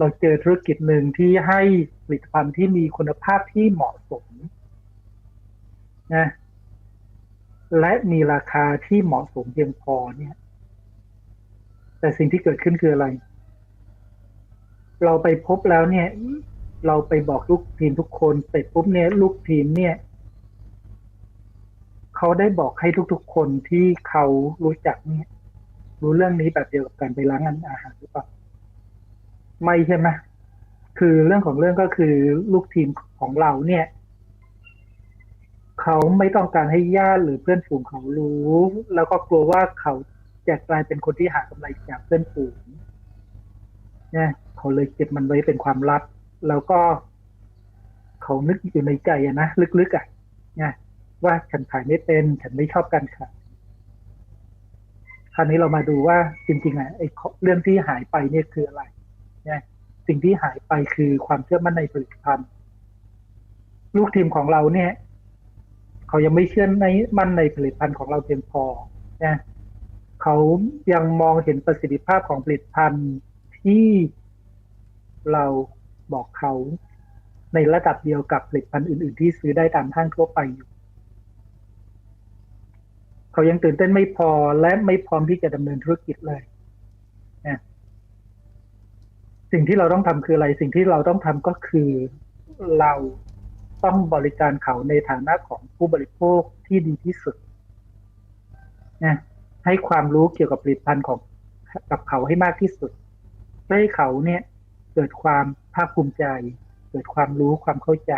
เราเจอธุรกิจหนึ่งที่ให้ผลิตภัณฑ์ที่มีคุณภาพที่เหมาะสมนะและมีราคาที่เหมาะสมเพียงพอเนี่ย แต่สิ่งที่เกิดขึ้นคืออะไร เราไปพบแล้วเนี่ย เราไปบอกลูกทีมทุกคนเสร็จปุ๊บเนี่ย ลูกทีมเนี่ยเขาได้บอกให้ทุกๆคนที่เขารู้จักเนี่ย รู้เรื่องนี้แบบเดียวกับการไปล้างอาหารหรือเปล่า ไม่ใช่ไหมคือเรื่องของเรื่องก็คือลูกทีมของเราเนี่ยเขาไม่ต้องการให้ญาติหรือเพื่อนฝูงเขารู้ แล้วก็กลัวว่าเขาจะกลายเป็นคนที่หากำไรจากเพื่อนฝูงเนี่ยเขาเลยเก็บมันไว้เป็นความลับ แล้วก็ เขานึกอยู่ในใจอะนะลึกๆอะเนี่ยว่าฉันขายไม่เป็น ฉันไม่ชอบการขายคราวนี้เรามาดูว่าจริงๆอะไอ้เรื่องที่หายไปเนี่ยคืออะไร สิ่งที่หายไปคือความเชื่อมั่นในผลิตภัณฑ์ ลูกทีมของเราเนี่ย เขายังไม่เชื่อในมั่นในผลิตภัณฑ์ของเราเพียงพอเนี่ยเขายังมองเห็นประสิทธิภาพของผลิตภัณฑ์ที่เราบอกเขาในระดับเดียวกับผลิตภัณฑ์อื่น ๆ ที่ซื้อได้ตามห้างทั่วไปอยู่ เขายังตื่นเต้นไม่พอและไม่พร้อมที่จะดำเนินธุรกิจเลยนะ สิ่งที่เราต้องทำคืออะไร สิ่งที่เราต้องทำก็คือเราต้องบริการเขาในฐานะของผู้บริโภคที่ดีที่สุดนะให้ความรู้เกี่ยวกับผลิตภัณฑ์ของกับเขาให้มากที่สุดเพื่อให้เขาเนี่ยเกิดความภาคภูมิใจ เกิดความรู้ความเข้าใจ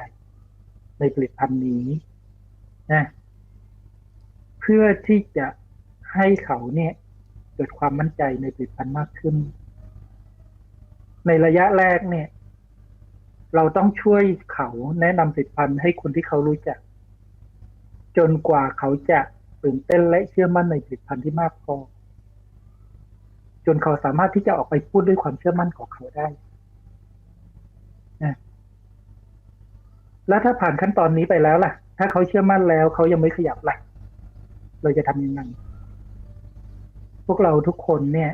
ในผลิตภัณฑ์นี้นะเพื่อที่จะให้เขาเนี่ยเกิดความมั่นใจในผลิตภัณฑ์มากขึ้น ในระยะแรกเนี่ย เราต้องช่วยเขาแนะนำผลิตภัณฑ์ให้คนที่เขารู้จัก จนกว่าเขาจะตื่นเต้นและเชื่อมั่นในผลิตภัณฑ์ที่มากพอ จนเขาสามารถที่จะออกไปพูดด้วยความเชื่อมั่นของเขาได้นะแล้วถ้าผ่านขั้นตอนนี้ไปแล้วล่ะ ถ้าเขาเชื่อมั่นแล้วเขายังไม่ขยับล่ะ เราจะทำยังไงพวกเราทุกคนเนี่ย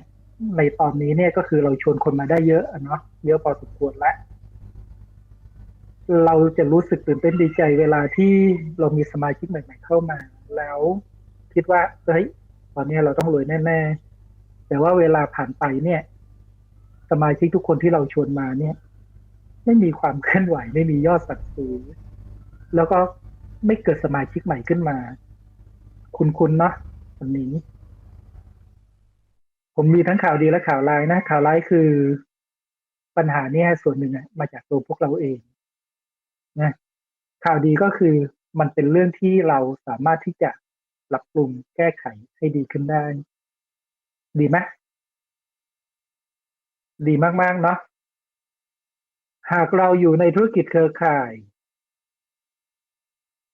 ในตอนนี้เนี่ยก็คือเราชวนคนมาได้เยอะเนาะเยอะพอสมควรแล้วเราจะรู้สึกตื่นเต้นดีใจเวลาที่เรามีสมาชิกใหม่ ๆ เข้ามา แล้วคิดว่าเฮ้ยตอนนี้เราต้องรวยแน่ๆแต่ว่าเวลาผ่านไปเนี่ย สมาชิกทุกคนที่เราชวนมาเนี่ย ไม่มีความเคลื่อนไหวไม่มียอดสั่งซื้อแล้วก็ไม่เกิดสมาชิกใหม่ขึ้นมา คุณคุณเนาะวันนี้ ผมมีทั้งข่าวดีและข่าวร้ายนะ ข่าวร้ายคือปัญหาเนี่ยส่วนหนึ่งอะมาจากตัวพวกเราเองนะข่าวดีก็คือมันเป็นเรื่องที่เราสามารถที่จะปรับปรุงแก้ไขให้ดีขึ้นได้ ดีไหมดีมาก ๆ เนาะหากเราอยู่ในธุรกิจเครือข่าย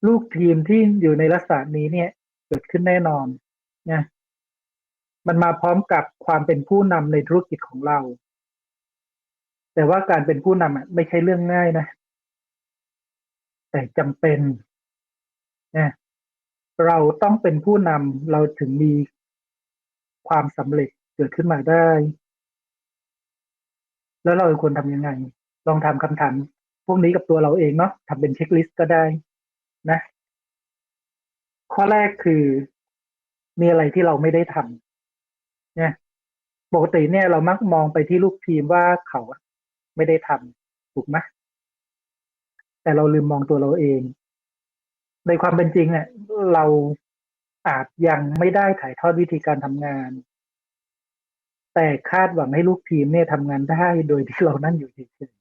ลูกทีมที่อยู่ในลักษณะนี้เนี่ย เกิดขึ้นแน่นอนนะ มันมาพร้อมกับความเป็นผู้นำในธุรกิจของเรา แต่ว่าการเป็นผู้นำอะไม่ใช่เรื่องง่ายนะ แต่จำเป็นนะเราต้องเป็นผู้นำเราถึงมีความสำเร็จเกิดขึ้นมาได้ แล้วเราควรทำยังไง ลองทำคำถาม พวกนี้กับตัวเราเองเนาะทำเป็นเช็คลิสต์ก็ได้นะ ข้อแรกคือมีอะไรที่เราไม่ได้ทำ เนี่ยปกติเนี่ยเรามักมองไปที่ลูกทีมว่าเขาไม่ได้ทำถูกไหมแต่เราลืมมองตัวเราเอง ในความเป็นจริงเนี่ยเราอาจยังไม่ได้ถ่ายทอดวิธีการทำงาน แต่คาดหวังให้ลูกทีมเนี่ยทำงานได้โดยที่เรานั่งอยู่เฉย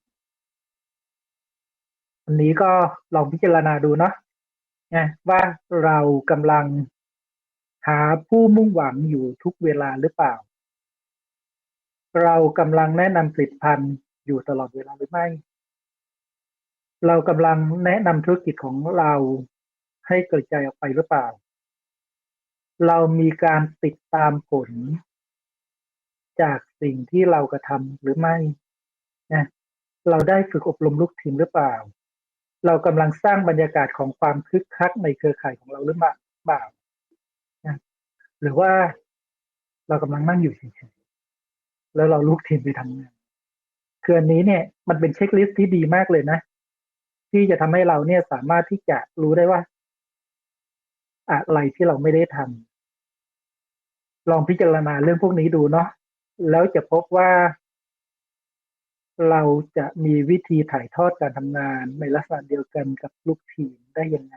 ๆอันนี้ก็ลองพิจารณาดูเนาะนะว่าเรากำลัง หาผู้มุ่งหวังอยู่ทุกเวลาหรือเปล่า เรากำลังแนะนำผลิตภัณฑ์อยู่ตลอดเวลาหรือไม่ เรากำลังแนะนำธุรกิจของเราให้กระจายออกไปหรือเปล่า เรามีการติดตามผล จากสิ่งที่เรากระทำหรือไม่นะเราได้ฝึกอบรมลูกทีมหรือเปล่า เรากำลังสร้างบรรยากาศของความคึกคักในเครือข่ายของเราหรือเปล่า หรือว่าเรากำลังนั่งอยู่เฉยๆแล้วเราลูกทีมไปทำงานคืออันนี้เนี่ยมันเป็นเช็คลิสต์ที่ดีมากเลยนะ ที่จะทำให้เราเนี่ยสามารถที่จะรู้ได้ว่า อะไรที่เราไม่ได้ทำลองพิจารณาเรื่องพวกนี้ดูเนาะแล้วจะพบว่า เราจะมีวิธีถ่ายทอดการทำงานในลักษณะเดียวกันกับลูกทีมได้ยังไง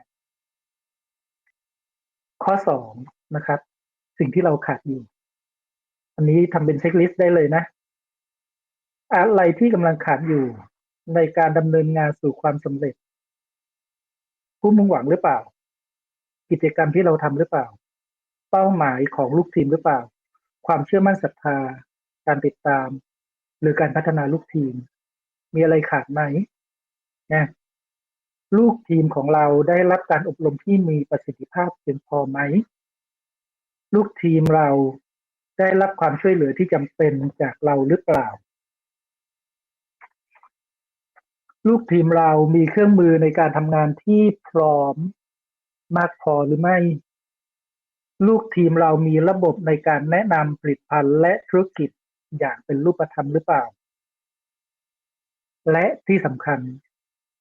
ข้อสองนะครับ สิ่งที่เราขาดอยู่ อันนี้ทำเป็นเช็คลิสต์ได้เลยนะ อะไรที่กำลังขาดอยู่ในการดำเนินงานสู่ความสำเร็จ ผู้มุ่งหวังหรือเปล่า กิจกรรมที่เราทำหรือเปล่า เป้าหมายของลูกทีมหรือเปล่า ความเชื่อมั่นศรัทธา การติดตาม หรือการพัฒนาลูกทีม มีอะไรขาดไหมนะลูกทีมของเราได้รับการอบรมที่มีประสิทธิภาพเพียงพอไหม ลูกทีมเราได้รับความช่วยเหลือที่จำเป็นจากเราหรือเปล่า ลูกทีมเรามีเครื่องมือในการทำงานที่พร้อมมากพอหรือไม่ ลูกทีมเรามีระบบในการแนะนำผลิตภัณฑ์และธุรกิจอย่างเป็นรูปธรรมหรือเปล่า และที่สำคัญ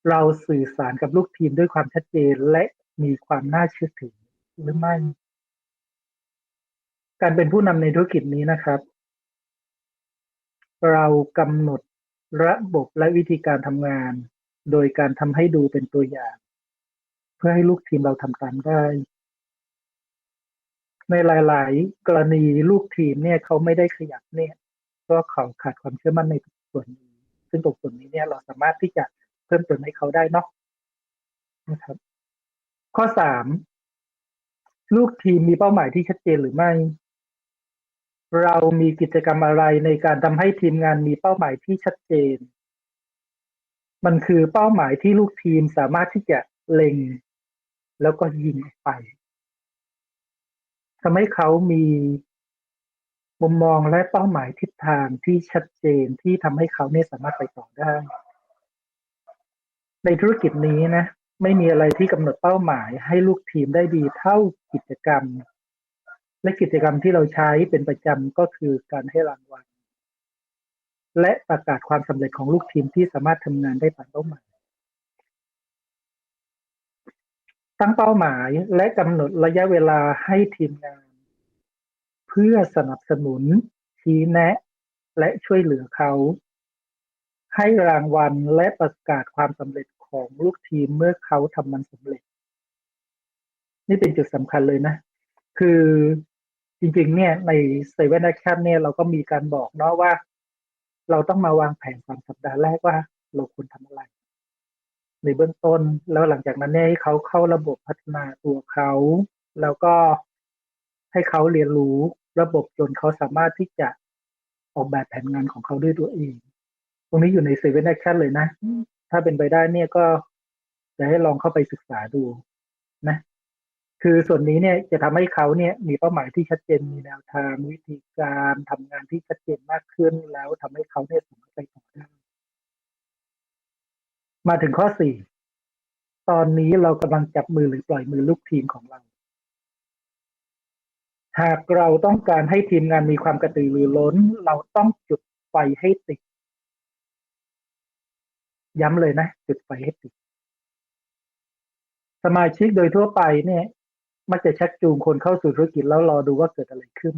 เราสื่อสารกับลูกทีมด้วยความชัดเจนและมีความน่าเชื่อถือหรือไม่ การเป็นผู้นำในธุรกิจนี้นะครับ เรากำหนดระบบและวิธีการทำงาน โดยการทำให้ดูเป็นตัวอย่าง เพื่อให้ลูกทีมเราทำตามได้ ในหลาย ๆ กรณีลูกทีมเนี่ยเขาไม่ได้ขยับเนี่ยเพราะเขาขาดความเชื่อมั่นในส่วนนี้ ซึ่งตรงส่วนนี้เนี่ยเราสามารถที่จะเพิ่มเติมให้เขาได้เนาะนะครับ ข้อสามลูกทีมมีเป้าหมายที่ชัดเจนหรือไม่ เรามีกิจกรรมอะไรในการทำให้ทีมงานมีเป้าหมายที่ชัดเจน มันคือเป้าหมายที่ลูกทีมสามารถที่จะเล็ง แล้วก็ยิงไปทำให้เขามีมุมมองและเป้าหมายทิศทางที่ชัดเจนที่ทำให้เขาเนี่ยสามารถไปต่อได้ ในธุรกิจนี้นะ ไม่มีอะไรที่กำหนดเป้าหมายให้ลูกทีมได้ดีเท่ากิจกรรม และกิจกรรมที่เราใช้เป็นประจำก็คือการให้รางวัล และประกาศความสำเร็จของลูกทีมที่สามารถทำงานได้ตามเป้าหมายตั้งเป้าหมายและกำหนดระยะเวลาให้ทีมงาน เพื่อสนับสนุน ชี้แนะ และช่วยเหลือเขา ให้รางวัลและประกาศความสำเร็จของลูกทีมเมื่อเขาทำมันสำเร็จ นี่เป็นจุดสำคัญเลยนะ คือ จริงๆ เนี่ยในเซเว่นแอคชั่นเนี่ยเราก็มีการบอกเนาะว่า เราต้องมาวางแผนสามสัปดาห์แรกว่าเราควรทำอะไร ในเบื้องต้นแล้วหลังจากนั้นเนี่ยให้เขาเข้าระบบพัฒนาตัวเขา แล้วก็ให้เขาเรียนรู้ระบบจนเขาสามารถที่จะออกแบบแผนงานของเขาด้วยตัวเอง ตรงนี้อยู่ในเซเว่นแอคชั่นเลยนะ ถ้าเป็นไปได้เนี่ยก็จะให้ลองเข้าไปศึกษาดูนะ คือส่วนนี้เนี่ยจะทำให้เขาเนี่ยมีเป้าหมายที่ชัดเจนมีแนวทางวิธีการทำงานที่ชัดเจนมากขึ้นแล้วทำให้เขาเนี่ยสามารถไปต่อได้มาถึงข้อสี่ตอนนี้เรากำลังจับมือหรือปล่อยมือลูกทีมของเรา หากเราต้องการให้ทีมงานมีความกระตือรือร้น เราต้องจุดไฟให้ติด ย้ำเลยนะ จุดไฟให้ติด สมาชิกโดยทั่วไปเนี่ย มักจะชักจูงคนเข้าสู่ธุรกิจแล้วรอดูว่าเกิดอะไรขึ้น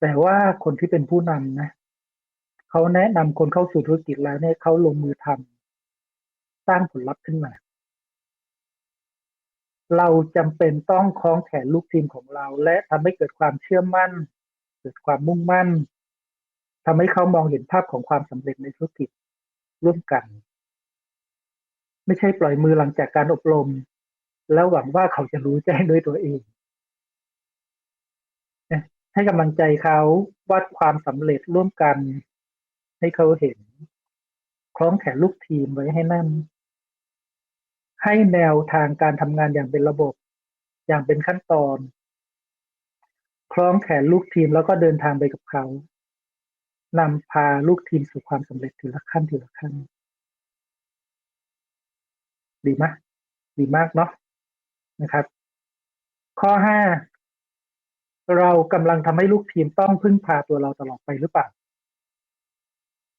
แต่ว่าคนที่เป็นผู้นำนะเขาแนะนำคนเข้าสู่ธุรกิจแล้วเนี่ยเขาลงมือทำสร้างผลลัพธ์ขึ้นมา เราจำเป็นต้องคล้องแขนลูกทีมของเรา และทำให้เกิดความเชื่อมั่น เกิดความมุ่งมั่นทำให้เขามองเห็นภาพของความสำเร็จในธุรกิจร่วมกัน ไม่ใช่ปล่อยมือหลังจากการอบรม แล้วหวังว่าเขาจะรู้แจ้งด้วยตัวเองให้กำลังใจเขาวัดความสำเร็จร่วมกัน ให้เขาเห็น คล้องแขนลูกทีมไว้ให้แน่นให้แนวทางการทำงานอย่างเป็นระบบ อย่างเป็นขั้นตอน คล้องแขนลูกทีมแล้วก็เดินทางไปกับเขานำพาลูกทีมสู่ความสำเร็จทีละขั้นทีละขั้น ดีไหมดีมากเนาะ นะครับ ข้อห้าเรากำลังทำให้ลูกทีมต้องพึ่งพาตัวเราตลอดไปหรือเปล่า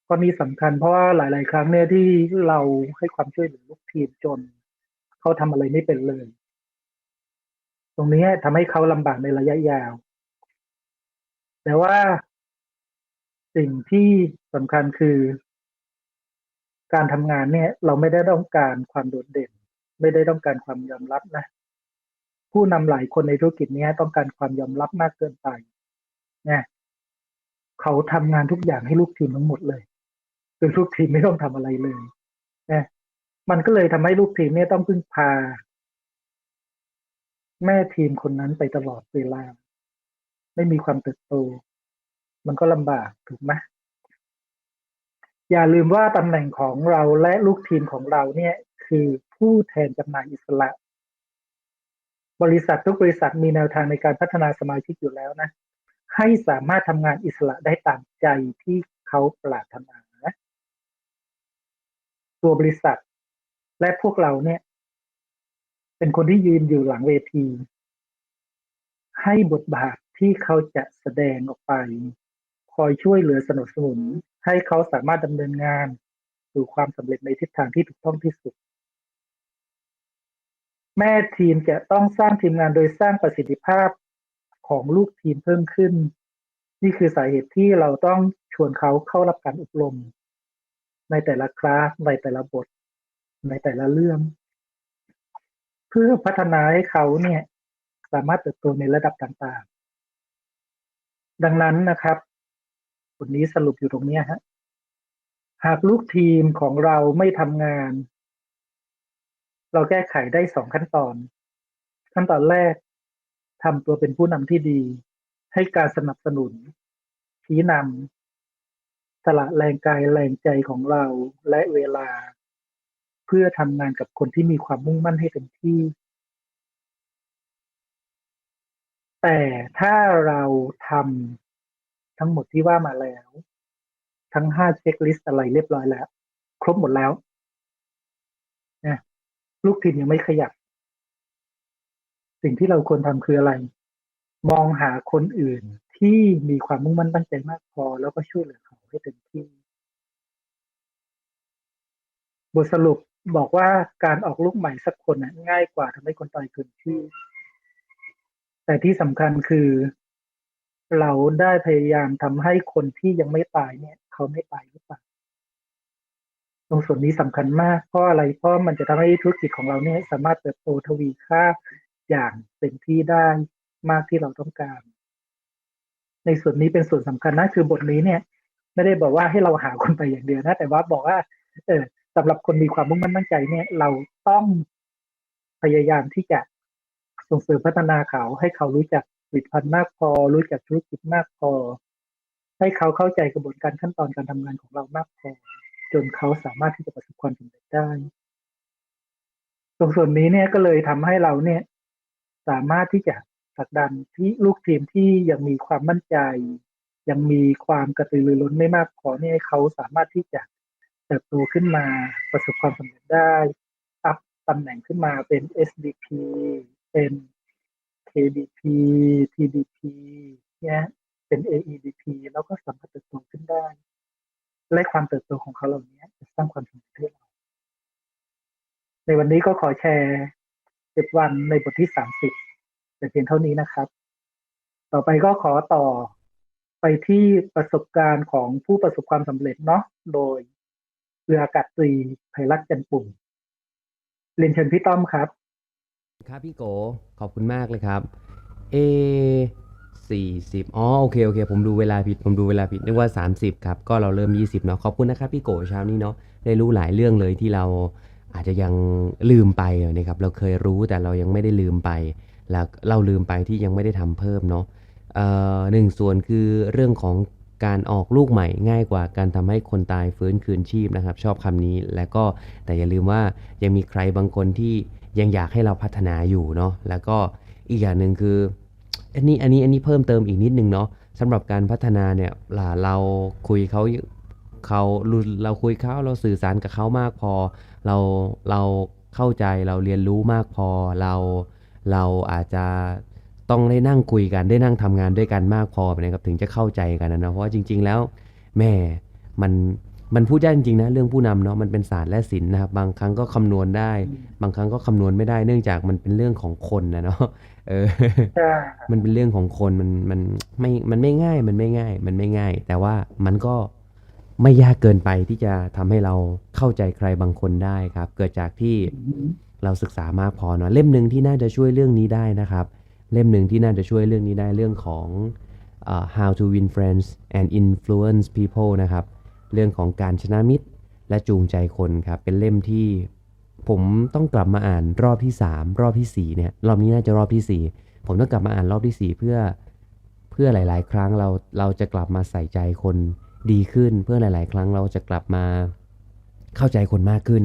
ข้อนี้สำคัญเพราะว่าหลาย ๆ ครั้งเนี่ยที่เราให้ความช่วยเหลือลูกทีมจนเขาทำอะไรไม่เป็นเลย ตรงนี้ทำให้เขาลำบากในระยะยาว แต่ว่าสิ่งที่สำคัญคือ การทำงานเนี่ย เราไม่ได้ต้องการความโดดเด่น ไม่ได้ต้องการความยอมรับนะ ผู้นำหลายคนในธุรกิจนี้ต้องการความยอมรับมากเกินไปเนี่ยเขาทำงานทุกอย่างให้ลูกทีมทั้งหมดเลยจนลูกทีมไม่ต้องทำอะไรเลยนะมันก็เลยทำให้ลูกทีมเนี่ยต้องพึ่งพา แม่ทีมคนนั้นไปตลอดเวลา ไม่มีความเติบโต มันก็ลำบากถูกไหมอย่าลืมว่าตำแหน่งของเราและลูกทีมของเราเนี่ย คือผู้แทนจำหน่ายอิสระ บริษัททุกบริษัทมีแนวทางในการพัฒนาสมาชิกอยู่แล้วนะ ให้สามารถทำงานอิสระได้ตามใจที่เขาปรารถนาตัวบริษัท และพวกเราเนี่ย เป็นคนที่ยืนอยู่หลังเวที ให้บทบาทที่เขาจะแสดงออกไป คอยช่วยเหลือสนับสนุน ให้เขาสามารถดำเนินงานสู่ความสำเร็จในทิศทางที่ถูกต้องที่สุด แม่ทีมจะต้องสร้างทีมงานโดยสร้างประสิทธิภาพของลูกทีมเพิ่มขึ้น นี่คือสาเหตุที่เราต้องชวนเขาเข้ารับการอบรม ในแต่ละคลาสในแต่ละบท ในแต่ละเรื่อง เพื่อพัฒนาให้เขาเนี่ย สามารถเติบโตในระดับต่างๆ ดังนั้นนะครับบทนี้สรุปอยู่ตรงนี้ฮะหากลูกทีมของเราไม่ทำงาน เราแก้ไขได้สองขั้นตอน ขั้นตอนแรกทำตัวเป็นผู้นำที่ดี ให้การสนับสนุน ชี้นำสละแรงกายแรงใจของเราและเวลา เพื่อทำงานกับคนที่มีความมุ่งมั่นให้เต็มที่ แต่ถ้าเราทำทั้งหมดที่ว่ามาแล้ว ทั้งห้าเช็คลิสต์อะไรเรียบร้อยแล้ว ครบหมดแล้ว ลูกทีมยังไม่ขยับ สิ่งที่เราควรทำคืออะไร มองหาคนอื่นที่มีความมุ่งมั่นตั้งใจมากพอ แล้วก็ช่วยเหลือเขาให้เต็มที่ บทสรุปบอกว่าการออกลูกใหม่สักคนนะง่ายกว่าทำให้คนตายเกินชื่แต่ที่สำคัญคือ เราได้พยายามทำให้คนที่ยังไม่ตายเนี่ย เขาไม่ตายหรือเปล่า ตรงส่วนนี้สำคัญมากเพราะอะไรเพราะมันจะทำให้ธุรกิจของเราเนี่ยสามารถเติบโตทวีค่าอย่างเต็มที่ได้มากที่เราต้องการ ในส่วนนี้เป็นส่วนสำคัญนะคือบทนี้เนี่ย ไม่ได้บอกว่าให้เราหาคนไปอย่างเดียวนะ แต่ว่าบอกว่า เออสำหรับคนมีความมุ่งมั่นตั้งใจเนี่ย เราต้องพยายามที่จะส่งเสริมพัฒนาเขาให้เขารู้จักผลิตภัณฑ์มากพอ รู้จักธุรกิจมากพอ ให้เขาเข้าใจกระบวนการขั้นตอนการทำงานของเรามากพอ จนเขาสามารถที่จะประสบความสำเร็จได้ตรงส่วนนี้เนี่ยก็เลยทำให้เราเนี่ย สามารถที่จะผลักดันที่ลูกทีมที่ยังมีความมั่นใจ ยังมีความกระตือรือร้นไม่มากพอเนี่ยให้เขาสามารถที่จะเติบโตขึ้นมาประสบความสำเร็จได้อัพตำแหน่งขึ้นมาเป็น SDP เป็น KDP TDP เนี่ยเป็น AEDP แล้วก็สามารถเติบโตขึ้นได้ และความเติบโตของเขาเหล่านี้จะสร้างความสำเร็จให้เราในวันนี้ก็ขอแชร์เจ็ดวันในบทที่สามสิบแต่เพียงเท่านี้นะครับ ต่อไปก็ขอต่อไปที่ประสบการณ์ของผู้ประสบความสำเร็จเนาะโดยเรืออากาศตรีไพรัตน์จันปุ่มเรียนเชิญพี่ต้อมครับ ครับพี่โกขอบคุณมากเลยครับ เอ สี่สิบอ๋อ โอเค โอเค ผมดูเวลาผิด ผมดูเวลาผิด นึกว่า 30 ครับ ก็เราเริ่ม 20 เนาะ ขอบคุณนะครับพี่โกเช้านี้เนาะ ได้รู้หลายเรื่องเลยที่เราอาจจะยังลืมไปนะครับ เราเคยรู้แต่เรายังไม่ได้ลืมไป แล้วเราลืมไปที่ยังไม่ได้ทำเพิ่มเนาะเอ่อหนึ่งส่วนคือเรื่องของการออกลูกใหม่ง่ายกว่าการทำให้คนตายฟื้นคืนชีพนะครับ ชอบคำนี้ แล้วก็แต่อย่าลืมว่ายังมีใครบางคนที่ยังอยากให้เราพัฒนาอยู่เนาะ แล้วก็อีกอย่างหนึ่งคือ อันนี้อันนี้อันนี้เพิ่มเติมอีกนิดนึงเนาะสำหรับการพัฒนาเนี่ยล่ะเราคุยเขาเขาเราคุยเขาเราสื่อสารกับเขามากพอ เราเราเข้าใจเราเรียนรู้มากพอ เราเราอาจจะต้องได้นั่งคุยกันได้นั่งทำงานด้วยกันมากพอนะครับถึงจะเข้าใจกันนะเพราะว่าจริง ๆ แล้วแม่มันมันพูดยากจริงๆนะเรื่องผู้นำเนาะมันเป็นศาสตร์และศิลป์นะครับบางครั้งก็คำนวณได้ บางครั้งก็คำนวณไม่ได้เนื่องจากมันเป็นเรื่องของคนนะเนาะ เออใช่มันเป็นเรื่องของคนมันมันไม่มันไม่ง่ายมันไม่ง่าย มันไม่ง่าย แต่ว่ามันก็ไม่ยากเกินไปที่จะทำให้เราเข้าใจใครบางคนได้ครับ เกิดจากที่อืมเราศึกษามากพอเนาะเล่มหนึ่งที่น่าจะช่วยเรื่องนี้ได้นะครับ เล่มหนึ่งที่น่าจะช่วยเรื่องนี้ได้เรื่องของเอ่อ how to win friends and influence people นะครับ เรื่องของการชนะมิตรและจูงใจคนครับ เป็นเล่มที่ ผมต้องกลับมาอ่านรอบที่ 3 รอบทีสี่4เนี่ยรอบนี้น่าจะรอบทีสี่4 ผมต้องกลับมาอ่านรอบทีสี่ 4 เพื่อเพื่อหลาย ๆ ครั้งเราเราจะกลับมาใส่ใจคนดีขึ้น เพื่อหลาย ๆ ครั้งเราจะกลับมาเข้าใจคนมากขึ้น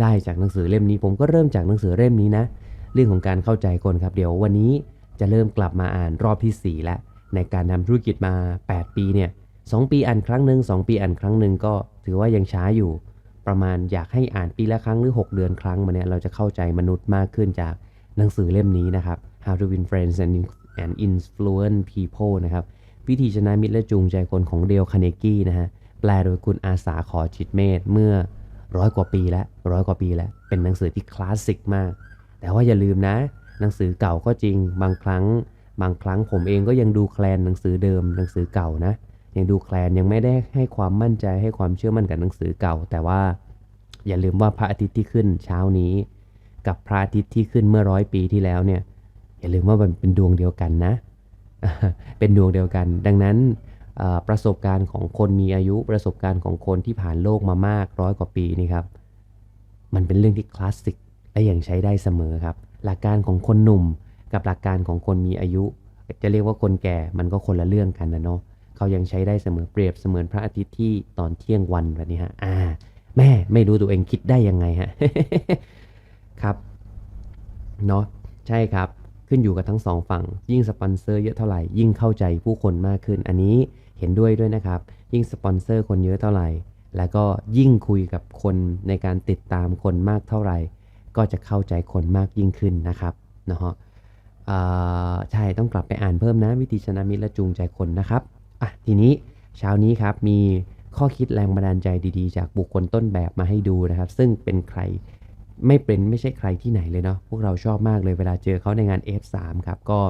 ได้จากหนังสือเล่มนี้ ผมก็เริ่มจากหนังสือเล่มนี้นะ เรื่องของการเข้าใจคนครับเดี๋ยววันนี้จะเริ่มกลับมาอ่านรอบทีสี่4 แล้ว ในการทำธุรกิจมา 8 ปีเนี่ยสองปีอ่านครั้งหนึ่งสองปีอ่านครั้งหนึ่งก็ถือว่ายังช้าอยู่ ประมาณอยากให้อ่านปีละครั้งหรือ 6 เดือนครั้งมาเนี่ยเราจะเข้าใจมนุษย์มากขึ้นจากหนังสือเล่มนี้นะครับ How to Win Friends and and Influence People นะครับวิธีชนะมิตรและจูงใจคนของเดลคาเนกี้นะฮะแปลโดยคุณอาสาขอจิตเมธเมื่อร้อยกว่าปีแล้วร้อยกว่าปีแล้ว เป็นหนังสือที่คลาสสิกมาก แต่ว่าอย่าลืมนะ หนังสือเก่าก็จริงบางครั้ง บางครั้งผมเองก็ยังดูแคลนหนังสือเดิมหนังสือเก่านะ ยังดูแคลนยังไม่ได้ให้ความมั่นใจให้ความเชื่อมั่นกับหนังสือเก่า แต่ว่าอย่าลืมว่าพระอาทิตย์ที่ขึ้นเช้านี้ กับพระอาทิตย์ที่ขึ้นเมื่อร้อยปีที่แล้วเนี่ย อย่าลืมว่ามันเป็นดวงเดียวกันนะ เป็นดวงเดียวกัน ดังนั้นประสบการณ์ของคนมีอายุประสบการณ์ของคนที่ผ่านโลกมามากร้อยกว่าปีนี่ครับ มันเป็นเรื่องที่คลาสสิกและยังใช้ได้เสมอครับ หลักการของคนหนุ่มกับหลักการของคนมีอายุ จะเรียกว่าคนแก่มันก็คนละเรื่องกันนะเนาะ เขายังใช้ได้เสมอเปรียบเสมือนพระอาทิตย์ที่ตอนเที่ยงวันแบบนี้ฮะอ่า แม่ไม่รู้ตัวเองคิดได้ยังไงฮะครับเนาะใช่ครับขึ้นอยู่กับทั้งสองฝั่ง ยิ่งสปอนเซอร์เยอะเท่าไหร่ยิ่งเข้าใจผู้คนมากขึ้น อันนี้เห็นด้วยด้วยนะครับ ยิ่งสปอนเซอร์คนเยอะเท่าไหร่ แล้วก็ยิ่งคุยกับคนในการติดตามคนมากเท่าไหร่ ก็จะเข้าใจคนมากยิ่งขึ้นนะครับนะฮะใช่ต้องกลับไปอ่านเพิ่มนะวิธีชนะมิตรและจูงใจคนนะครับ อะทีนี้เช้านี้ครับมีข้อคิดแรงบันดาลใจดีๆ จากบุคคลต้นแบบมาให้ดูนะครับ ซึ่งเป็นใครไม่เป็นไม่ใช่ใครที่ไหนเลยเนาะพวกเราชอบมากเลยเวลาเจอเขาในงาน F3 ครับก็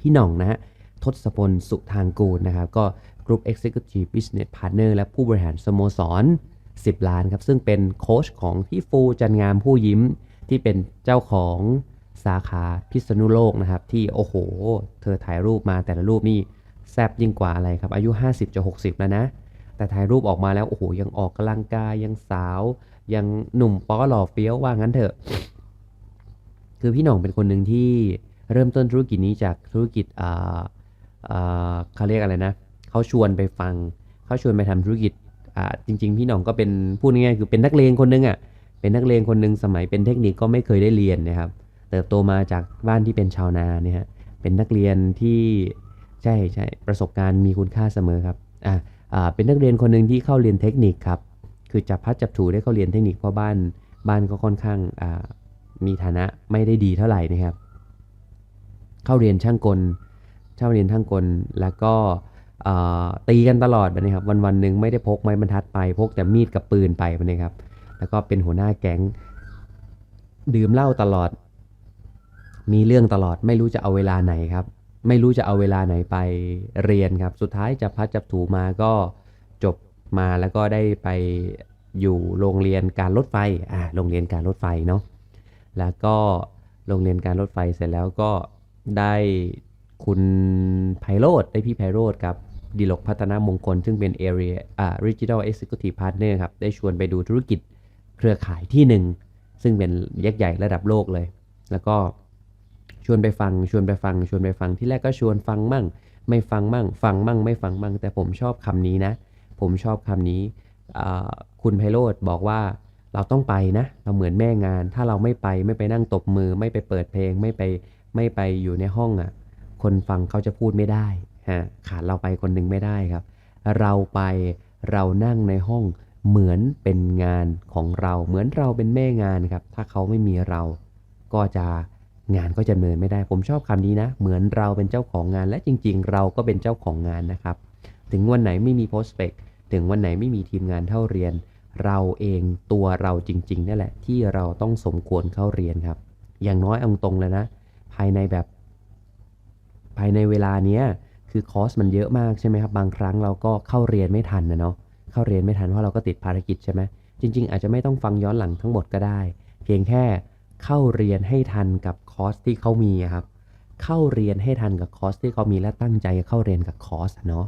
พี่หน่องนะฮะทศพลสุทางกูลนะครับ ก็ Group Executive Business Partner และผู้บริหารสโมสร 10 ล้านครับ ซึ่งเป็นโค้ชของพี่ฟูจันงามผู้ยิ้มที่เป็นเจ้าของสาขาพิษณุโลกนะครับ ที่โอ้โห เธอถ่ายรูปมาแต่ละรูปนี่ แซบยิ่งกว่าอะไรครับ อายุ 50จะ60 แล้วนะ แต่ถ่ายรูปออกมาแล้ว โอ้โห ยังออกกำลังกายยังสาว ยังหนุ่มป้อหล่อเฟี้ยวว่างั้นเถอะ คือพี่หน่องเป็นคนหนึ่งที่เริ่มต้นธุรกิจนี้จากธุรกิจอ่าอ่าเขาเรียกอะไรนะเขาชวนไปฟังเขาชวนไปทำธุรกิจอ่าจริง ๆ พี่หน่องก็เป็นพูดง่ายๆคือเป็นนักเลงคนหนึงอะเป็นนักเลงคนหนึ่งสมัยเป็นเทคนิคก็ไม่เคยได้เรียนนะครับ เติบโตมาจากบ้านที่เป็นชาวนาเนี่ยฮะเป็นนักเรียนที่ ใช่ใช่ประสบการณ์มีคุณค่าเสมอครับอ่าอ่าเป็นนักเรียนคนหนึ่งที่เข้าเรียนเทคนิคครับคือจับพัดจับถูได้เข้าเรียนเทคนิคเพราะบ้านบ้านก็ค่อนข้างอ่ามีฐานะไม่ได้ดีเท่าไหร่นะครับ เข้าเรียนช่างกลเข้าเรียนช่างกลแล้วก็ตีกันตลอดนี้ครับ วันวันหนึ่งไม่ได้พกไม้บรรทัดไปพกแต่มีดกับปืนไปนี้ครับ แล้วก็เป็นหัวหน้าแก๊งดื่มเหล้าตลอด มีเรื่องตลอดไม่รู้จะเอาเวลาไหนครับ ไม่รู้จะเอาเวลาไหนไปเรียนครับ สุดท้ายจับพัดจับถูมาก็จบมาแล้วก็ได้ไปอยู่โรงเรียนการรถไฟอ่าโรงเรียนการรถไฟเนาะแล้วก็โรงเรียนการรถไฟเสร็จแล้วก็ได้คุณไพโรธได้พี่ไพโรธครับดิลกพัฒนามงคล ซึ่งเป็น Area อ่า Regional Executive Partner ครับ ได้ชวนไปดูธุรกิจเครือข่ายที่หนึ่ง ซึ่งเป็นยักษ์ใหญ่ระดับโลกเลย แล้วก็ ชวนไปฟังชวนไปฟังชวนไปฟังที่แรกก็ชวนฟังมั่ง ไม่ฟังมั่ง ฟังมั่ง ไม่ฟังมั่ง แต่ผมชอบคำนี้นะ ผมชอบคำนี้คุณไพโรธบอกว่าเราต้องไปนะ เราเหมือนแม่งาน ถ้าเราไม่ไปไม่ไปนั่งตบมือ ไม่ไปเปิดเพลง ไม่ไปไม่ไปอยู่ในห้องอะ คนฟังเขาจะพูดไม่ได้ฮะขาดเราไปคนหนึ่งไม่ได้ครับ เราไปเรานั่งในห้องเหมือนเป็นงานของเรา เหมือนเราเป็นแม่งานครับ ถ้าเขาไม่มีเราก็จะ งานก็จะดำเนินไม่ได้ผมชอบคำนี้นะ เหมือนเราเป็นเจ้าของงานและจริง ๆ เราก็เป็นเจ้าของงานนะครับ ถึงวันไหนไม่มีโพสเปกถึงวันไหนไม่มีทีมงานเข้าเรียน เราเองตัวเราจริงๆนั่นแหละ ที่เราต้องสมควรเข้าเรียนครับ อย่างน้อยเอาตรงๆเลยนะ ภายในแบบ ภายในเวลาเนี้ยคือคอร์สมันเยอะมากใช่ไหมครับบางครั้งเราก็เข้าเรียนไม่ทันนะเนาะเข้าเรียนไม่ทันเพราะเราก็ติดภารกิจใช่ไหมจริง ๆ อาจจะไม่ต้องฟังย้อนหลังทั้งหมดก็ได้ เพียงแค่ เข้าเรียนให้ทันกับคอร์สที่เขามีครับ เข้าเรียนให้ทันกับคอร์สที่เขามีและตั้งใจเข้าเรียนกับคอร์สเนาะ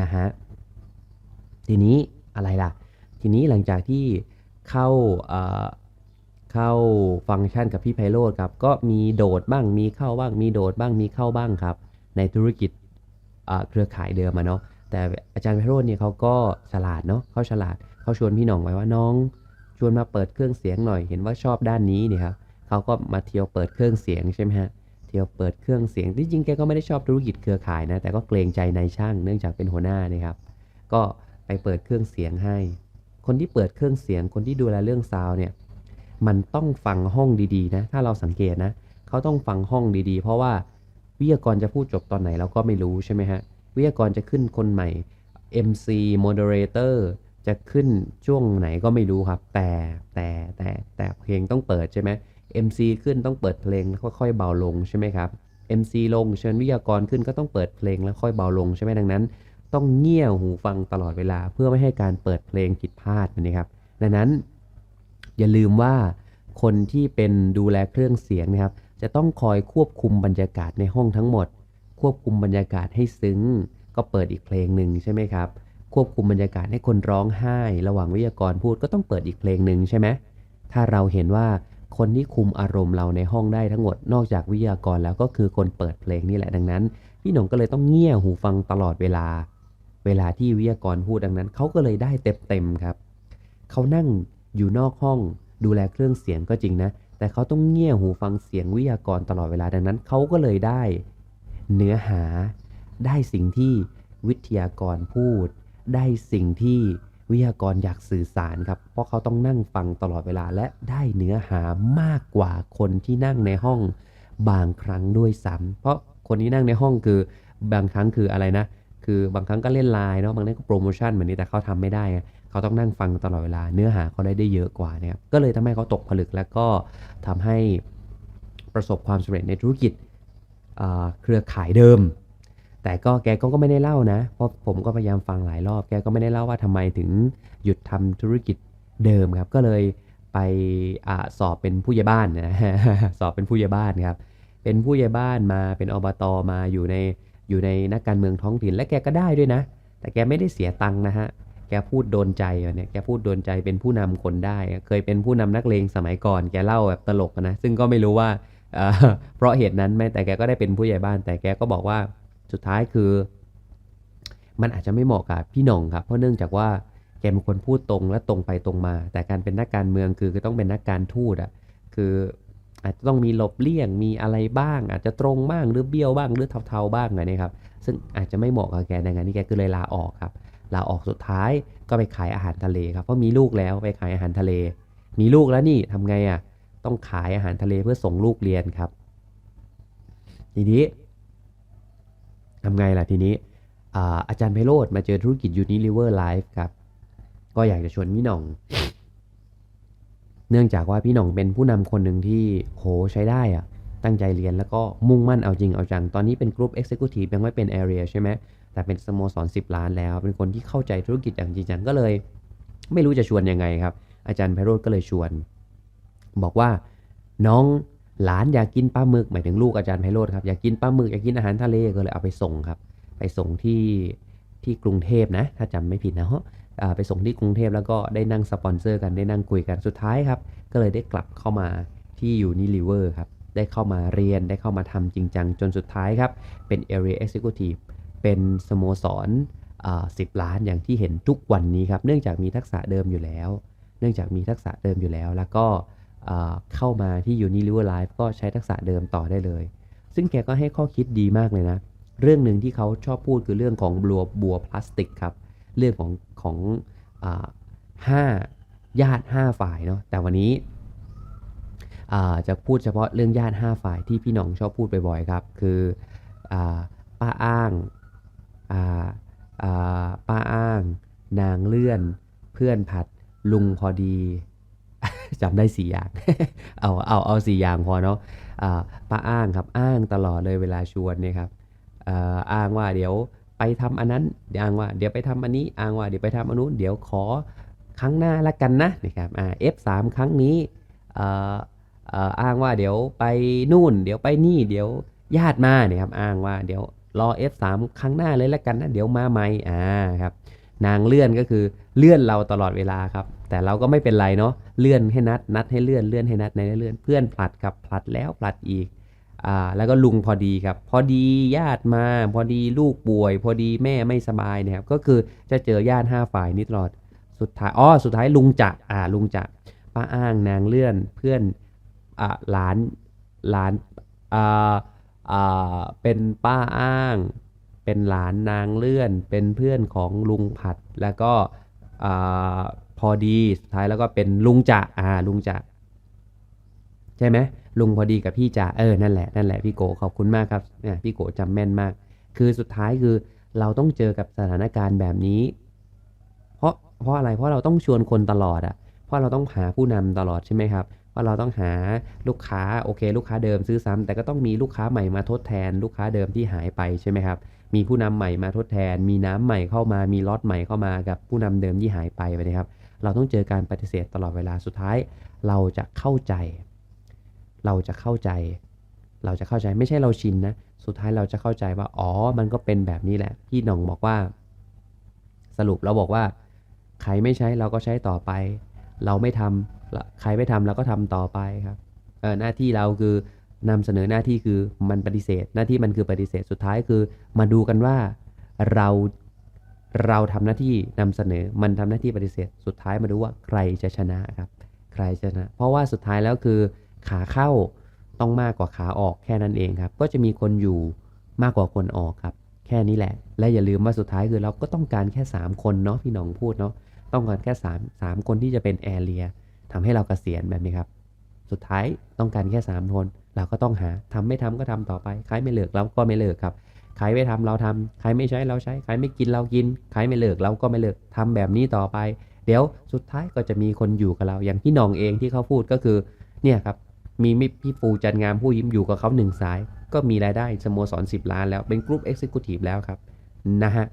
นะฮะทีนี้อะไรล่ะ ทีนี้หลังจากที่เข้าเข้าฟังก์ชันกับพี่ไพโรธครับ ก็มีโดดบ้างมีเข้าบ้าง มีโดดบ้างมีเข้าบ้างครับ ในธุรกิจเครือข่ายเดิมอะเนาะแต่อาจารย์ไพโรธเนี่ยเขาก็ฉลาดเนาะเขาฉลาดเขาชวนพี่หน่องไว้ว่าน้อง ชวนมาเปิดเครื่องเสียงหน่อยเห็นว่าชอบด้านนี้เนี่ยครับ เขาก็มาเที่ยวเปิดเครื่องเสียงใช่ไหมฮะเที่ยวเปิดเครื่องเสียงที่จริงแกก็ไม่ได้ชอบธุรกิจเครือข่ายนะแต่ก็เกรงใจนายช่างเนื่องจากเป็นหัวหน้านะครับ ก็ไปเปิดเครื่องเสียงให้ คนที่เปิดเครื่องเสียง คนที่ดูแลเรื่องซาวด์เนี่ยมันต้องฟังห้องดีๆนะถ้าเราสังเกตนะเขาต้องฟังห้องดีๆ เพราะว่าวิทยากรจะพูดจบตอนไหนเราก็ไม่รู้ใช่ไหมฮะวิทยากรจะขึ้นคนใหม่ MC moderator จะขึ้นช่วงไหนก็ไม่รู้ครับ แต่แต่แต่แต่เพลงต้องเปิดใช่ไหม MC ขึ้นต้องเปิดเพลงแล้วค่อยๆเบาลงใช่ไหมครับ MC ลงเชิญวิทยากรขึ้นก็ต้องเปิดเพลงแล้วค่อยเบาลงใช่ไหมดังนั้น ต้องเงี่ยหูฟังตลอดเวลาเพื่อไม่ให้การเปิดเพลงผิดพลาดนะครับ ดังนั้น อย่าลืมว่าคนที่เป็นดูแลเครื่องเสียงนะครับ จะต้องคอยควบคุมบรรยากาศในห้องทั้งหมด ควบคุมบรรยากาศให้ซึ้ง ก็เปิดอีกเพลงหนึ่งใช่ไหมครับควบคุมบรรยากาศให้คนร้องไห้ ระหว่างวิทยากรพูดก็ต้องเปิดอีกเพลงหนึ่งใช่ไหมถ้าเราเห็นว่า คนที่คุมอารมณ์เราในห้องได้ทั้งหมดนอกจากวิทยากรแล้วก็คือคนเปิดเพลงนี่แหละดังนั้น พี่หนงก็เลยต้องเงี่ยหูฟังตลอดเวลา เวลาที่วิทยากรพูดดังนั้นเขาก็เลยได้เต็มๆครับเขานั่งอยู่นอกห้อง ดูแลเครื่องเสียงก็จริงนะ แต่เขาต้องเงี่ยหูฟังเสียงวิทยากรตลอดเวลาดังนั้นเขาก็เลยได้ เนื้อหาได้สิ่งที่วิทยากรพูด ได้สิ่งที่ วิทยากรอยากสื่อสารครับ เพราะเขาต้องนั่งฟังตลอดเวลาและได้เนื้อหามากกว่าคนที่นั่งในห้องบางครั้งด้วยซ้ำเพราะคนที่นั่งในห้องคือบางครั้งคืออะไรนะ คือบางครั้งก็เล่นไลน์เนาะบางครั้งก็โปรโมชั่นแบบนี้แต่เขาทำไม่ได้ เขาต้องนั่งฟังตลอดเวลาเนื้อหาเขาได้ได้เยอะกว่านะครับก็เลยทำให้เขาตกผลึกแล้วก็ทำให้ประสบความสำเร็จในธุรกิจเครือข่ายเดิม แต่ก็แกก็ไม่ได้เล่านะ เพราะผมก็พยายามฟังหลายรอบ แกก็ไม่ได้เล่าว่าทำไมถึงหยุดทำธุรกิจเดิมครับ ก็เลยไปอสอบเป็นผู้ใหญ่บ้านนะสอบเป็นผู้ใหญ่บ้านครับ เป็นผู้ใหญ่บ้านมาเป็นอบตมาอยู่ในอยู่ในนักการเมืองท้องถิ่นและแกก็ได้ด้วยนะ แต่แกไม่ได้เสียตังค์นะฮะแกพูดโดนใจอะเนี่ยแกพูดโดนใจเป็นผู้นำคนได้ เคยเป็นผู้นำนักเลงสมัยก่อนแกเล่าแบบตลกนะซึ่งก็ไม่รู้ว่าเพราะเหตุนั้นไหมแต่แกก็ได้เป็นผู้ใหญ่บ้าน แต่แกก็บอกว่า สุดท้ายคือ มันอาจจะไม่เหมาะกับพี่หน่องครับ เพราะเนื่องจากว่าแกเป็นคนพูดตรงและตรงไปตรงมา แต่การเป็นนักการเมืองคือต้องเป็นนักการทูตอะคืออาจจะต้องมีหลบเลี่ยงมีอะไรบ้าง อาจจะตรงบ้างหรือเบี้ยวบ้างหรือเทาๆบ้างอะไรนี่ครับ ซึ่งอาจจะไม่เหมาะกับแกในงานนี้แกก็เลยลาออกครับลาออกสุดท้ายก็ไปขายอาหารทะเลครับเพราะมีลูกแล้วไปขายอาหารทะเล มีลูกแล้วนี่ทำไงอะต้องขายอาหารทะเลเพื่อส่งลูกเรียนครับ ทีนี้ ทำไงล่ะทีนี้อาอาจารย์ไพโรธมาเจอธุรกิจ Unilever Life ครับ ก็อยากจะชวนพี่หน่อง เนื่องจากว่าพี่หน่องเป็นผู้นำคนหนึ่งที่โหใช้ได้อะตั้งใจเรียนแล้วก็มุ่งมั่นเอาจริงเอาจัง ตอนนี้เป็นกรุ๊ป Executive ยังไม่เป็น Area ใช่ไหม แต่เป็นสโมสร 10 ล้านแล้ว เป็นคนที่เข้าใจธุรกิจอย่างจริงจังก็เลย ไม่รู้จะชวนยังไงครับ อาจารย์ไพโรธก็เลยชวน บอกว่าน้อง หลานอยากกินปลาหมึกหมายถึงลูกอาจารย์ไพโรธครับอยากกินปลาหมึกอยากกินอาหารทะเลก็เลยเอาไปส่งครับ ไปส่งที่ที่กรุงเทพนะ ถ้าจำไม่ผิดนะฮะไปส่งที่กรุงเทพแล้วก็ได้นั่งสปอนเซอร์กันได้นั่งคุยกันสุดท้ายครับ ก็เลยได้กลับเข้ามาที่ยูนิลิเวอร์ครับได้เข้ามาเรียนได้เข้ามาทำจริงจังจนสุดท้ายครับ เป็น Area Executive เป็นสโมสรอ่า10ล้านอย่างที่เห็นทุกวันนี้ครับ เนื่องจากมีทักษะเดิมอยู่แล้ว เนื่องจากมีทักษะเดิมอยู่แล้ว แล้วก็ เข้ามาที่ Unilever Life ก็ใช้ทักษะเดิมต่อได้เลย ซึ่งแกก็ให้ข้อคิดดีมากเลยนะ เรื่องหนึ่งที่เขาชอบพูดคือเรื่องของบัวบัวพลาสติกครับ เรื่องของของห้าญาติห้าฝ่ายเนาะ แต่วันนี้จะพูดเฉพาะเรื่องญาติห้าฝ่ายที่พี่หน้องชอบพูดบ่อยๆครับ คืออป้าอ้างาาป้าอ้าง นางเลื่อน เพื่อนผัดลุงพอดี จำได้สี่อย่าง เอาเอาเอาสี่อย่างพอเนาะป้าอ้างครับอ้างตลอดเลยเวลาชวนเนี่ยครับอ,อ้างว่าเดี๋ยวไปทำอันนั้นอ้างว่าเดี๋ยวไปทำอันนี้อ้างว่าเดี๋ยวไปทำอันนู้นเดี๋ยวขอครั้งหน้าละกันนะนะครับอ่า F3 ครั้งนี้อ้างว่าเดี๋ยวไปนู่น เดี๋ยวไปนี่ เดี๋ยวญาติมาเนี่ยครับอ้างว่าเดี๋ยวรอ F3 ครั้งหน้าเลยละกันนะเดี๋ยวมาใหม่อ่าครับ นางเลื่อนก็คือเลื่อนเราตลอดเวลาครับ แต่เราก็ไม่เป็นไรเนาะเลื่อนให้นัด นัดให้เลื่อนเลื่อนให้นัดในเลื่อนเพื่อนผลัดครับผลัดแล้วผลัดอีกอ่าแล้วก็ลุงพอดีครับ พอดีญาติมา พอดีลูกป่วย พอดีแม่ไม่สบายเนี่ยครับก็คือจะเจอญาติห้าฝ่ายนี่ตลอดสุดท้ายอ๋อสุดท้ายลุงจะอ่าลุงจะป้าอ้างนางเลื่อนเพื่อนอ่าหลานหลานอ่าอ่าเป็นป้าอ้าง เป็นหลานนางเลื่อน เป็นเพื่อนของลุงผัด แล้วก็อพอดีสุดท้ายแล้วก็เป็นลุงจะอ่าลุงจะใช่ไหมลุงพอดีกับพี่จะเออนั่นแหละนั่นแหละพี่โกขอบคุณมากครับเนี่ยพี่โกจำแม่นมาก คือสุดท้ายคือเราต้องเจอกับสถานการณ์แบบนี้ เพราะเพราะอะไรเพราะเราต้องชวนคนตลอดอะ เพราะเราต้องหาผู้นำตลอดใช่ไหมครับเพราะเราต้องหาลูกค้าโอเค ลูกค้าเดิมซื้อซ้ำแต่ก็ต้องมีลูกค้าใหม่มาทดแทนลูกค้าเดิมที่หายไปใช่ไหมครับ มีผู้นำใหม่มาทดแทน มีน้ำใหม่เข้ามา มีล็อตใหม่เข้ามากับผู้นำเดิมที่หายไปไปนะครับ เราต้องเจอการปฏิเสธตลอดเวลาสุดท้าย เราจะเข้าใจ เราจะเข้าใจ เราจะเข้าใจไม่ใช่เราชินนะ สุดท้ายเราจะเข้าใจว่า อ๋อ มันก็เป็นแบบนี้แหละพี่หน่องบอกว่า สรุปเราบอกว่า ใครไม่ใช้เราก็ใช้ต่อไป เราไม่ทำใครไม่ทำเราก็ทำต่อไปครับเออหน้าที่เราคือ นำเสนอหน้าที่คือมันปฏิเสธ หน้าที่มันคือปฏิเสธสุดท้ายคือ มาดูกันว่าเราเราทำหน้าที่นำเสนอมันทำหน้าที่ปฏิเสธ สุดท้ายมาดูว่าใครจะชนะครับ ใครชนะ เพราะว่าสุดท้ายแล้วคือขาเข้าต้องมากกว่าขาออกแค่นั้นเองครับ ก็จะมีคนอยู่มากกว่าคนออกครับ แค่นี้แหละ และอย่าลืมว่าสุดท้ายคือเราก็ต้องการแค่ 3 คนเนาะพี่น้องพูดเนาะต้องการแค่3 3คนที่จะเป็นแอเรียทำให้เราเกษียณแบบนี้ครับ สุดท้ายต้องการแค่ 3 คน เราก็ต้องหาทำไม่ทำก็ทำต่อไปใครไม่เลิกเราก็ไม่เลิกครับใครไม่ทำเราทำใครไม่ใช้เราใช้ใครไม่กินเรากินใครไม่เลิกเราก็ไม่เลิกทำแบบนี้ต่อไป เดี๋ยวสุดท้ายก็จะมีคนอยู่กับเรา อย่างพี่น้องเองที่เขาพูดก็คือเนี่ยครับมีพี่ปูจันงามผู้ยิ้มอยู่กับเขาหนึ่งสาย ก็มีรายได้สโมสร 10 ล้านแล้วเป็นกรุ๊ปเอ็กซิคิวทีฟแล้วครับนะฮะ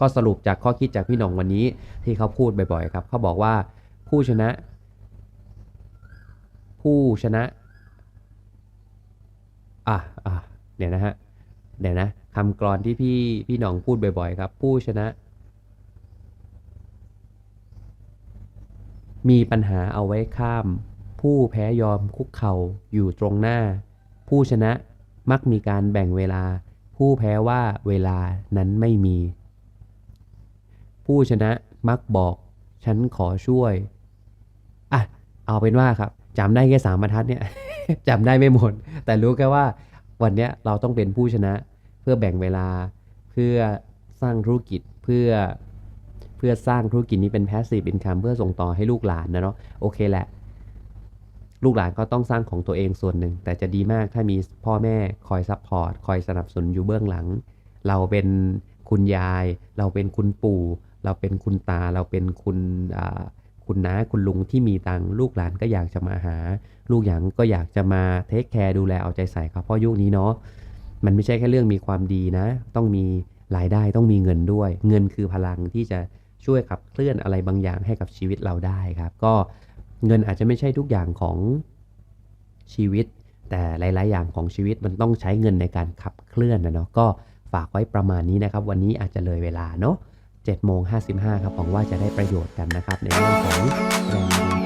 ก็สรุปจากข้อคิดจากพี่น้องวันนี้ที่เขาพูดบ่อยๆครับเขาบอกว่าผู้ชนะ ผู้ชนะ อะอะเดี๋ยวนะฮะเดี๋ยวนะคำกรอนที่พี่พี่หน้องพูดบ่อย ๆ ครับ ผู้ชนะ มีปัญหาเอาไว้ข้าม ผู้แพ้ยอมคุกเข่าอยู่ตรงหน้า ผู้ชนะมักมีการแบ่งเวลา ผู้แพ้ว่าเวลานั้นไม่มี ผู้ชนะมักบอก ฉันขอช่วยอะเอาเป็นว่าครับ จำได้แค่สามบรรทัดเนี่ยจำได้ไม่หมด แต่รู้แค่ว่าวันเนี้ยเราต้องเป็นผู้ชนะ เพื่อแบ่งเวลา เพื่อสร้างธุรกิจเพื่อเพื่อสร้างธุรกิจนี้เป็น passive income เพื่อส่งต่อให้ลูกหลานนะเนาะโอเคแหละ ลูกหลานก็ต้องสร้างของตัวเองส่วนหนึ่ง แต่จะดีมากถ้ามีพ่อแม่คอยซัพพอร์ตคอยสนับสนุนอยู่เบื้องหลัง เราเป็นคุณยาย เราเป็นคุณปู่ เราเป็นคุณตา เราเป็นคุณอ่า คุณน้าคุณลุงที่มีตังค์ลูกหลานก็อยากจะมาหา ลูกหยางก็อยากจะมาเทคแคร์ดูแลเอาใจใส่ครับเพราะยุคนี้เนาะมันไม่ใช่แค่เรื่องมีความดีนะ ต้องมีรายได้ต้องมีเงินด้วย เงินคือพลังที่จะช่วยขับเคลื่อนอะไรบางอย่างให้กับชีวิตเราได้ครับ ก็เงินอาจจะไม่ใช่ทุกอย่างของชีวิต แต่หลาย ๆ อย่างของชีวิตมันต้องใช้เงินในการขับเคลื่อนนะเนาะก็ฝากไว้ประมาณนี้นะครับ วันนี้อาจจะเลยเวลาเนาะ 7โมง55ครับหวังว่าจะได้ประโยชน์กันนะครับในเรื่องของแรงดึง